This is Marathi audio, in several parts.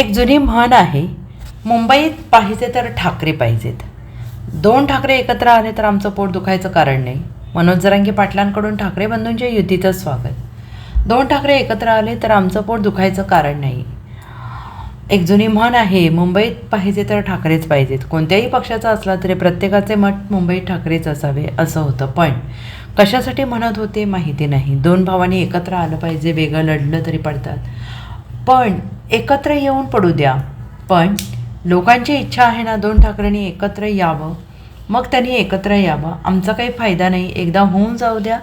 एक जुनी म्हण आहे मुंबईत पाहिजे तर ठाकरे पाहिजेत. दोन ठाकरे एकत्र आले तर आमचं पोट दुखायचं कारण नाही. मनोज जरांगी पाटलांकडून ठाकरे बंधूंच्या युतीचं स्वागत. दोन ठाकरे एकत्र आले तर आमचं पोट दुखायचं कारण नाही. एक जुनी म्हण आहे मुंबईत पाहिजे तर ठाकरेच पाहिजेत. कोणत्याही पक्षाचा असला तरी प्रत्येकाचे मत मुंबईत ठाकरेच असावे असं होतं. पण कशासाठी म्हणत होते माहिती नाही. दोन भावांनी एकत्र आलं पाहिजे वेगळं लढलं तरी पडतात. पण एकत्र येऊन पडू द्या. पण लोकांची इच्छा आहे ना दोन ठाकरेंनी एकत्र यावं. मग त्यांनी एकत्र यावं. आमचा काही फायदा नाही. एकदा होऊन जाऊ द्या.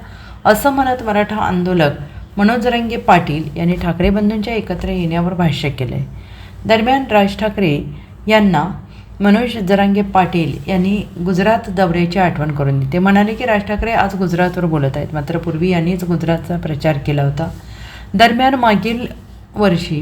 असं म्हणत मराठा आंदोलक मनोज रंगे पाटील यांनी ठाकरे बंधूंच्या एकत्र येण्यावर भाष्य केलं आहे दरम्यान राज ठाकरे यांना मनोज जरांगे पाटील यांनी गुजरात दौऱ्याची आठवण करून दिली. ते म्हणाले की राज ठाकरे आज गुजरातवर बोलत आहेत. मात्र पूर्वी यांनीच गुजरातचा प्रचार केला होता. दरम्यान मागील वर्षी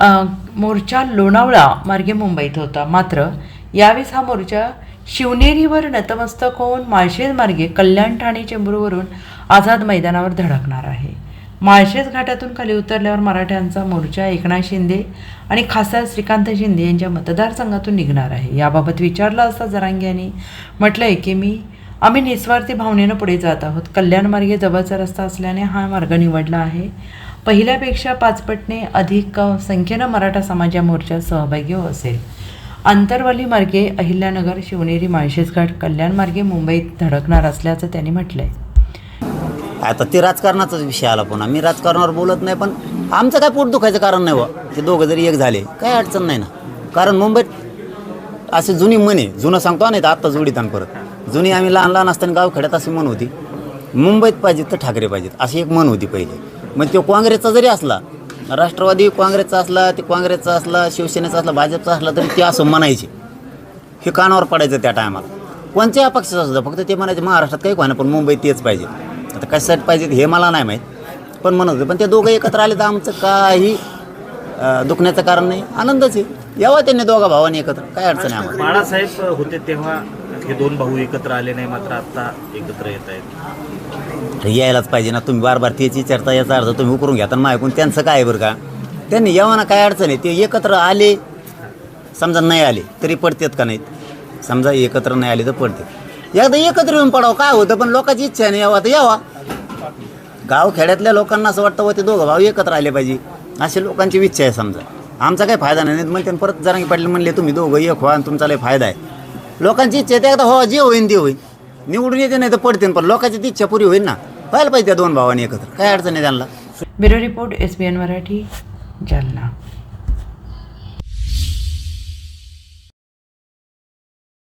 मोर्चा लोणावळा मार्गे मुंबईत होता. मात्र यावेळेस हा मोर्चा शिवनेरीवर नतमस्तक होऊन माळशेज मार्गे कल्याण ठाणे चेंबूरवरून आझाद मैदानावर धडकणार आहे. माळशेज घाटातून खाली उतरल्यावर मराठ्यांचा मोर्चा एकनाथ शिंदे आणि खासदार श्रीकांत शिंदे यांच्या मतदारसंघातून निघणार आहे. याबाबत विचारलं असता जरांगे यांनी म्हटलं आहे की मी आम्ही निस्वार्थी भावनेनं पुढे जात आहोत. कल्याण मार्गे जवळचा रस्ता असल्याने हा मार्ग निवडला आहे. पहिल्यापेक्षा पाचपटने अधिक संख्येनं मराठा समाजा मोर्चात सहभागी हो असेल. आंतरवाली मार्गे अहिल्यानगर शिवनेरी माळशेजघाट कल्याण मार्गे मुंबईत धडकणार असल्याचं त्यांनी म्हटलंय. आता ते राजकारणाचाच विषय आला पुन्हा. मी राजकारणावर बोलत नाही पण आमचं काय पोट दुखायचं कारण नाही व ते दोघं जरी एक झाले काय अडचण नाही ना. कारण मुंबईत असे जुनी मन आहे जुनं सांगतो नाही तर आत्ता जोडीत आण परत. जुनी आम्ही लहान लहान असताना गावखेड्यात अशी म्हण होती मुंबईत पाहिजेत तर ठाकरे पाहिजेत. अशी एक म्हण होती पहिले. मग तो काँग्रेसचा जरी असला राष्ट्रवादी काँग्रेसचा असला ते काँग्रेसचा असला शिवसेनेचा असला भाजपचा असला तरी ते असं म्हणायचे. हे कानावर पडायचं त्या टायमाला. कोणत्याही पक्षाचं असतं फक्त ते म्हणायचे महाराष्ट्रात काही कोणा पण मुंबईत तेच पाहिजे. आता कशासाठी पाहिजे हे मला नाही माहीत. पण म्हणत होते पण ते दोघं एकत्र आले तर आमचं काही दुखण्याचं कारण नाही. आनंदच आहे. यावा त्यांनी दोघा भावांनी एकत्र. काय अडचण आहे आम्हाला? बाळासाहेब होते तेव्हा हे दोन भाऊ एकत्र आले नाही मात्र आता एकत्र येत आहेत. यायलाच पाहिजे ना. तुम्ही बार बार त्याची चर्चा याचा अर्थ तुम्ही उकरून घ्या ना ऐकून त्यांचं काय आहे बरं का? त्यांनी यावं ना काय अडचण आहे? ते एकत्र आले समजा नाही आले तरी पडतात का नाहीत? समजा एकत्र नाही आले तर पडते एकदा एकत्र येऊन पडावं काय होतं? पण लोकांची इच्छा नाही यावा तर यावा. गाव खेड्यातल्या लोकांना असं वाटतं व ते दोघं भाऊ एकत्र आले पाहिजे. अशी लोकांची इच्छा आहे समजा. आमचा काही फायदा नाही म्हणते परत जरांगी पाटील म्हणले तुम्ही दोघं एक व्हा आणि तुमचा लय फायदा आहे. लोकांची इच्छा आहे ते एकदा हो जे होईन ते होईन. निवडून येते नाही तर पडते पण लोकांची ती इच्छा पुरी होईल ना. व्हायला पाहिजे त्या दोन भावांनी एकत्र. काय अडचण आहे त्यांना. Bureau report S B N Marathi Jalna.